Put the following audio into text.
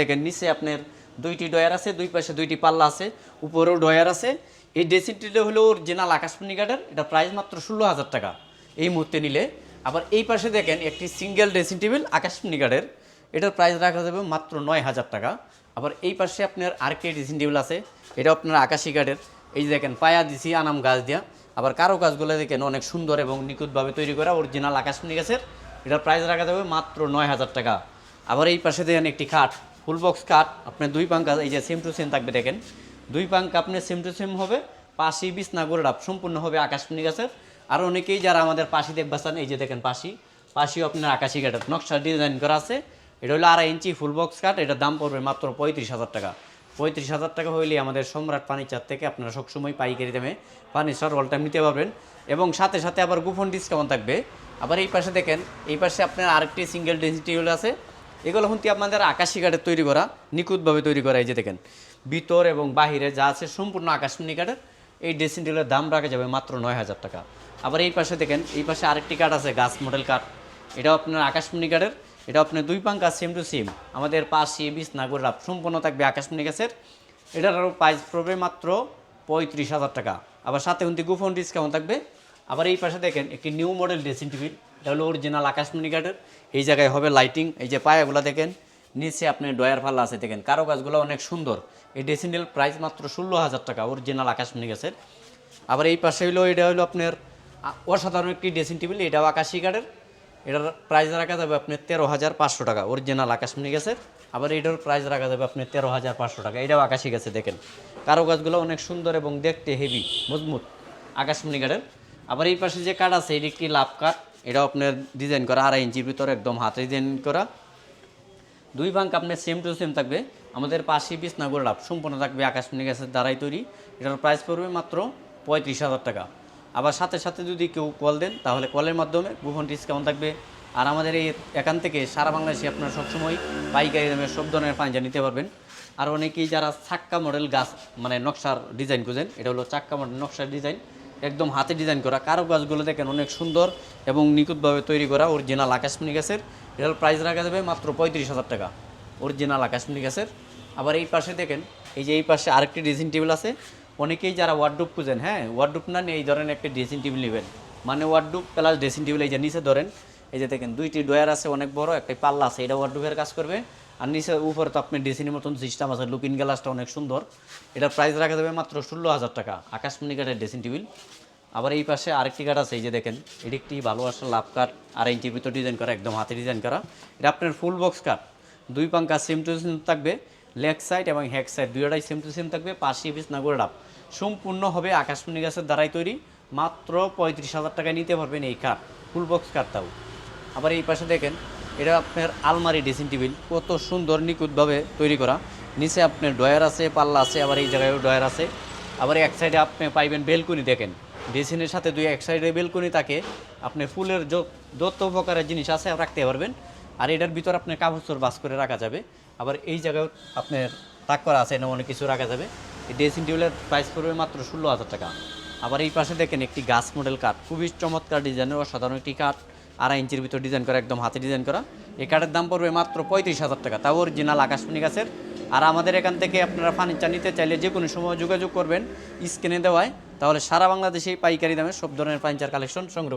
দেখেন নিচে আপনার দুইটি ডয়ার আছে, দুই পাশে দুইটি পাল্লা আছে, উপরেও ডয়ার আছে। এই ড্রেসিং টেবিলটা হলো জেনাল আকাশমণি কাঠের এটা প্রাইস মাত্র ষোলো হাজার টাকা। এই মুহূর্তে নিলে। আবার এই পাশে দেখেন একটি সিঙ্গেল ড্রেসিং টেবিল আকাশমণি কাঠের এটার প্রাইস রাখা যাবে মাত্র নয় হাজার টাকা। আবার এই পাশে আপনার আরেকটি ড্রেসিং টেবিল আছে এটা আপনার আকাশি কাঠের এই যে দেখেন পায়া দিছি, আনাম গাছ দিয়া। আবার কারও গাছগুলো দেখেন অনেক সুন্দর এবং নিখুঁতভাবে তৈরি করা অরিজিনাল আকাশমণি গাছের, এটার প্রাইস রাখা যাবে মাত্র নয় হাজার টাকা। আবার এই পাশে দেখেন একটি খাট ফুল বক্স খাট আপনার দুই পাঙ্কা এই যে সেম টু সেম থাকবে, দেখেন। দুই পাঙ্কা আপনার সেম টু সেম হবে, পাশি বিছনা গোড়াপ সম্পূর্ণ হবে আকাশমণি গাছের। আর অনেকেই যারা আমাদের পাশি দেখবা চান এই যে দেখেন পাশি, পাশিও আপনার আকাশি কাঠের নকশা ডিজাইন করা আছে। এটা হলো আড়াই ইঞ্চি ফুল বক্স কাঠ, এটার দাম পড়বে মাত্র পঁয়ত্রিশ হাজার টাকা। পঁয়ত্রিশ হাজার টাকা হইলে আমাদের সম্রাট ফার্নিচার থেকে আপনারা সবসময় পাইকারি দামে ফার্নিচার অল টাইম নিতে পারবেন। এবং সাথে সাথে আবার গোপন ডিসকাউন্ট থাকবে। আবার এই পাশে দেখেন, এই পাশে আপনার আরেকটি সিঙ্গেল ডেন্সিটি হলে আছে এগুলো কিন্তু আপনাদের আকাশি কাঠের তৈরি করা, নিখুঁতভাবে তৈরি করা, এই যে দেখেন। ভিতর এবং বাহিরে যা আছে সম্পূর্ণ আকাশমণি কাঠের, এই ড্রেসিং টেবিলের দাম রাখা যাবে মাত্র নয় হাজার টাকা। আবার এই পাশে দেখেন, এই পাশে আরেকটি কাঠ আছে, গাছ মডেল কাঠ। এটাও আপনার আকাশমণি কাঠের, এটা আপনার দুই পাঙ্কা সেম টু সেম আমাদের পাশে বিশ নাগর সম্পূর্ণ থাকবে আকাশমণি গাছের। এটার আরও প্রাইস পড়বে মাত্র পঁয়ত্রিশ হাজার টাকা। আবার সাথে কিন্তু গোপন ডিসকাউন্ট থাকবে। আবার এই পাশে দেখেন, একটি নিউ মডেল ড্রেসিং টেবিল এটা হলো অরিজিনাল আকাশমণি কাঠের এই জায়গায় হবে লাইটিং এই যে পায়াগুলো দেখেন, নিচে আপনি ডয়ার ফাল্লা আছে দেখেন। কারও কাজগুলো অনেক সুন্দর। এই ড্রেসিং টেবিল প্রাইস মাত্র ষোলো হাজার টাকা অরিজিনাল আকাশমণি গাছের আবার এই পাশে হলো এটা হলো আপনার অসাধারণ একটি ড্রেসিং টেবিল এটাও আকাশি কাঠের। এটার প্রাইস রাখা যাবে আপনার তেরো হাজার পাঁচশো টাকা অরিজিনাল আকাশমণি গাছের আবার এটার প্রাইস রাখা যাবে আপনার তেরো হাজার পাঁচশো টাকা, এটাও আকাশি গাছে দেখেন। কারও গাছগুলো অনেক সুন্দর এবং দেখতে হেভি মজবুত আকাশমণি কাঠের আবার এই পাশে যে কাঠ আছে, এটি একটি লাভ কাঠ। এটাও আপনার ডিজাইন করা আড়াই ইঞ্চির ভিতরে একদম হাতে ডিজাইন করা। দুই ভাঙ্ক আপনার সেম টু সেম থাকবে। আমাদের পাশে না গোলাপ সম্পূর্ণ থাকবে আকাশমণি গাছের দ্বারাই তৈরি। এটার প্রাইস পড়বে মাত্র পঁয়ত্রিশ হাজার টাকা। আবার সাথে সাথে যদি কেউ কল দেন, তাহলে কলের মাধ্যমে গোপন ডিসকাউন্ট থাকবে। আর আমাদের এই এখান থেকে সারা বাংলাদেশে আপনারা সবসময় পাইকারি দামে সব ধরনের পাঞ্জা নিতে পারবেন। আর অনেকেই যারা চাক্কা মডেল গাছ মানে নকশার ডিজাইন খুঁজেন, এটা হলো চাক্কা মডেল নকশার ডিজাইন একদম হাতে ডিজাইন করা। কারও গাছগুলো দেখেন অনেক সুন্দর এবং নিখুঁতভাবে তৈরি করা অরিজিনাল আকাশমণি গাছের। এটার প্রাইস রাখা যাবে মাত্র পঁয়ত্রিশ হাজার টাকা। অরিজিনাল আকাশমণি গাছের। আবার এই পাশে দেখেন, এই যে এই পাশে আরেকটি ড্রেসিং টেবিল আছে। অনেকেই যারা ওয়ার্ডরোব খুঁজেন হ্যাঁ ওয়ার্ডরোব না নিয়ে এই ধরনের একটা ড্রেসিং টেবিল নেবেন। মানে ওয়ার্ডরোব প্লাস ড্রেসিং টেবিল এই যে নিচে ধরেন, এই যে দেখেন দুইটি ডয়ার আছে অনেক বড় একটা পাল্লা আছে, এটা ওয়ার্ডরোবের কাজ করবে। আর নিচে উপরে তো আপনি ড্রেসিংয়ের মতন সিস্টেম আছে লুকিং গ্লাসটা অনেক সুন্দর। এটার প্রাইস রাখা যাবে মাত্র ষোলো হাজার টাকা আকাশমণি কাঠের ড্রেসিং টেবিল আবার এই পাশে আরেকটি কাঠ আছে, এই যে দেখেন, এটি একটি ভালো আসা লাভ কাঠ আর ইঞ্চির ভিতর ডিজাইন করা, একদম হাতে ডিজাইন করা। এটা আপনার ফুল বক্স কাঠ দুই পাঙ্কা সেম টু সেম থাকবে লেগ সাইড এবং হ্যাক সাইড দুই দুইটাই সেম টু সেম থাকবে, পাশে পিস নাগর ডাব। সম্পূর্ণ হবে আকাশমণি গাছের দ্বারাই তৈরি, মাত্র পঁয়ত্রিশ হাজার টাকায় নিতে পারবেন এই কাঠ ফুল বক্স কাঠটাও আবার এই পাশে দেখেন এটা আপনার আলমারি ড্রেসিং টেবিল। কত সুন্দর নিখুঁতভাবে তৈরি করা। নিচে আপনার ডয়ার আছে, পাল্লা আছে, আবার এই জায়গায়ও ডয়ার আছে। আবার এক সাইডে আপনি পাইবেন বেলকুনি দেখেন। ড্রেসিনের সাথে দুই এক সাইডে বেলকুনি থাকে। আপনি ফুলের যত প্রকারের জিনিস আছে রাখতে পারবেন। আর এটার ভিতর আপনার কাপড় বাস করে রাখা যাবে। আবার এই জায়গায় আপনার তাক করা আছে এনে অনেক কিছু রাখা যাবে। এই ড্রেসিং টেবিলের প্রাইস পড়বে মাত্র ষোলো হাজার টাকা। আবার এই পাশে দেখেন একটি গাছ মডেল কাঠ খুবই চমৎকার ডিজাইনের অসাধারণ একটি কাঠ আড়াই ইঞ্চির ভিতর ডিজাইন করা, একদম হাতে ডিজাইন করা। এই কাঠের দাম পড়বে মাত্র পঁয়ত্রিশ হাজার টাকা। তাও অরিজিনাল আকাশমণি গাছের। আর আমাদের এখান থেকে আপনারা ফার্নিচার নিতে চাইলে যে কোনো সময় যোগাযোগ করবেন স্ক্রিনে দেওয়ায়। তাহলে সারা বাংলাদেশে পাইকারি দামে সব ধরনের ফার্নিচার কালেকশন সংগ্রহ